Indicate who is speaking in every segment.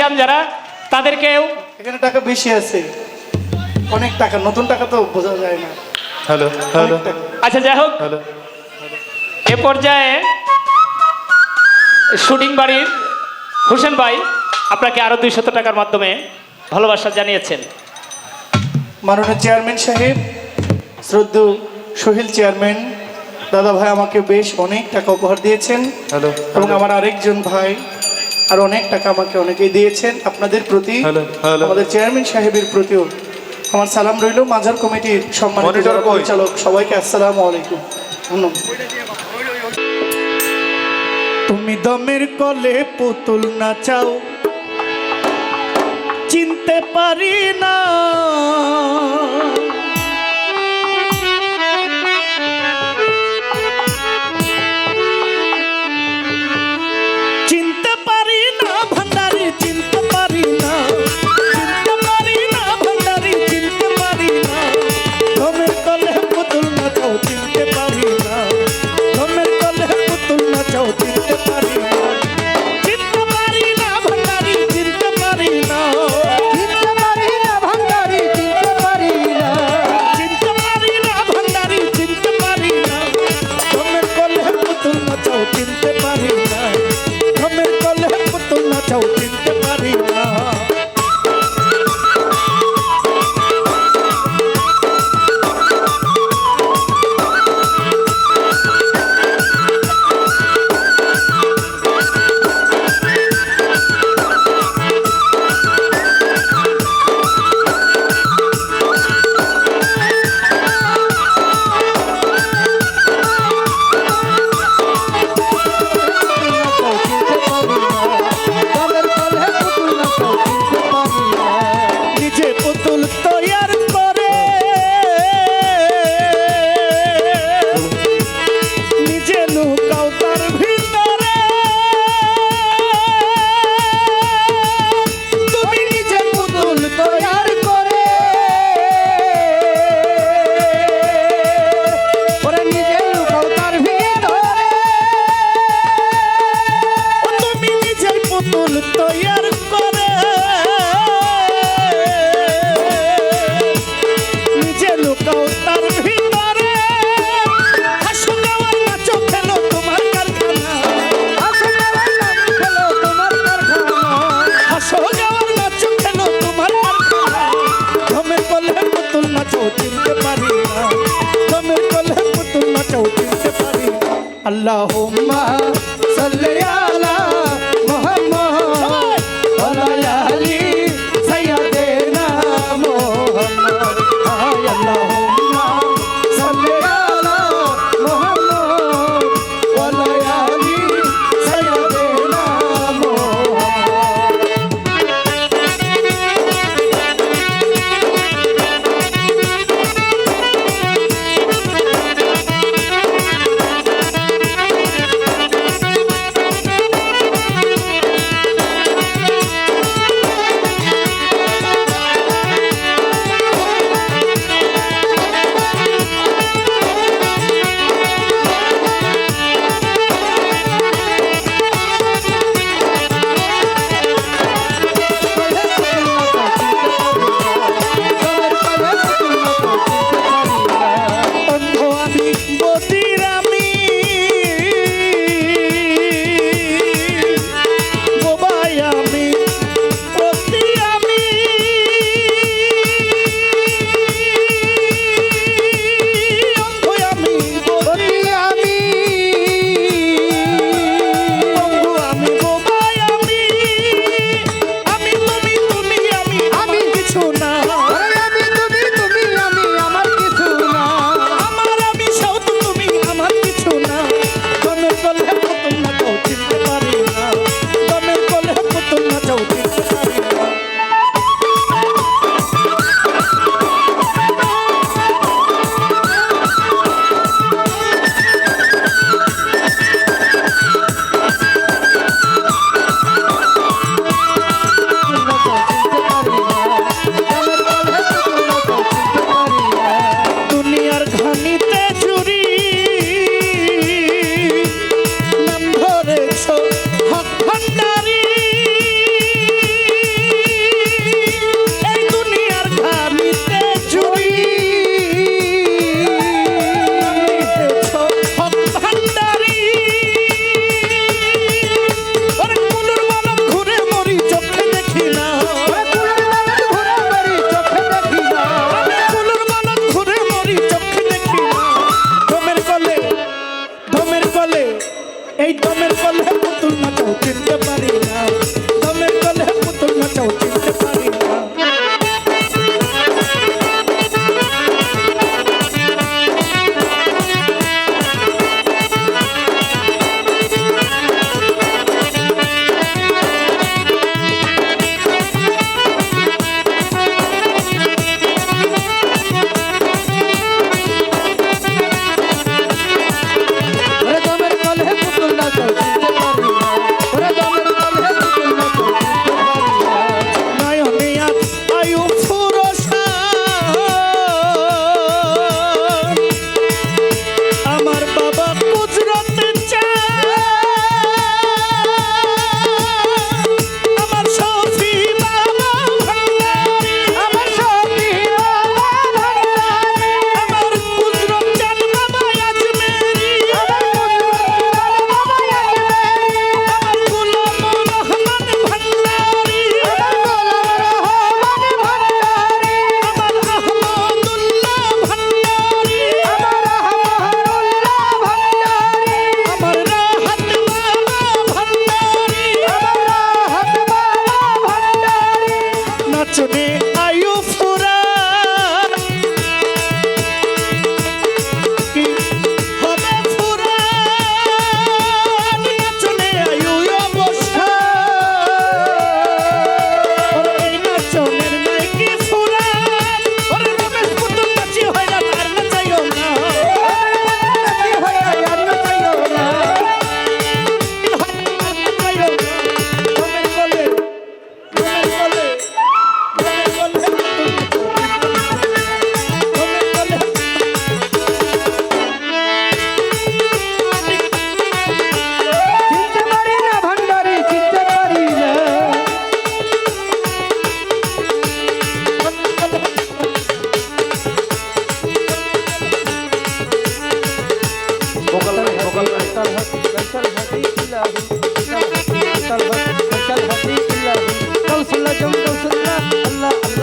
Speaker 1: Musician যারা তাদেরকেও
Speaker 2: এখানে টাকা বেশি আছে। অনেক টাকা নতুন টাকা তো বোঝা যায় না।
Speaker 3: Hello hello.
Speaker 1: আচ্ছা যাই হোক।
Speaker 3: হ্যালো।
Speaker 1: এ পর্যায়ে শুটিং বাড়ির হোসেন ভাই আপনাকে আরও দুইশত টাকার মাধ্যমে ভালোবাসা জানিয়েছেন।
Speaker 2: মাননীয় চেয়ারম্যান সাহেব শ্রদ্ধু সোহেল চেয়ারম্যান দাদা ভাই আমাকে বেশ অনেক টাকা উপহার দিয়েছেন।
Speaker 3: হ্যালো।
Speaker 2: এবং আমার আরেকজন ভাই আর অনেক টাকা আমাকে অনেকেই দিয়েছেন আপনাদের প্রতি। আমাদের চেয়ারম্যান সাহেবের প্রতিও। আমার সালাম রইল মাজার কমিটির সম্মানিত পরিচালক সবাইকে আসসালাম আলাইকুম। তুমি দমের কলে পুতুল না চাও চিনতে পারি না।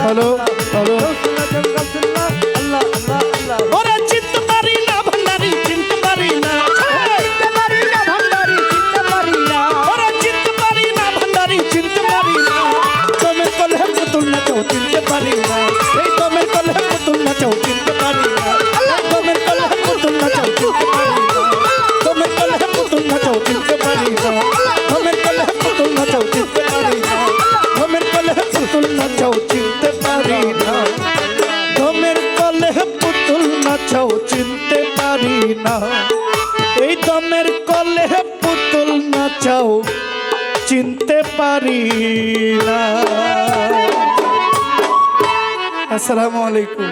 Speaker 2: సభలో নাচাও চিনতে পারি না। আসসালামু আলাইকুম।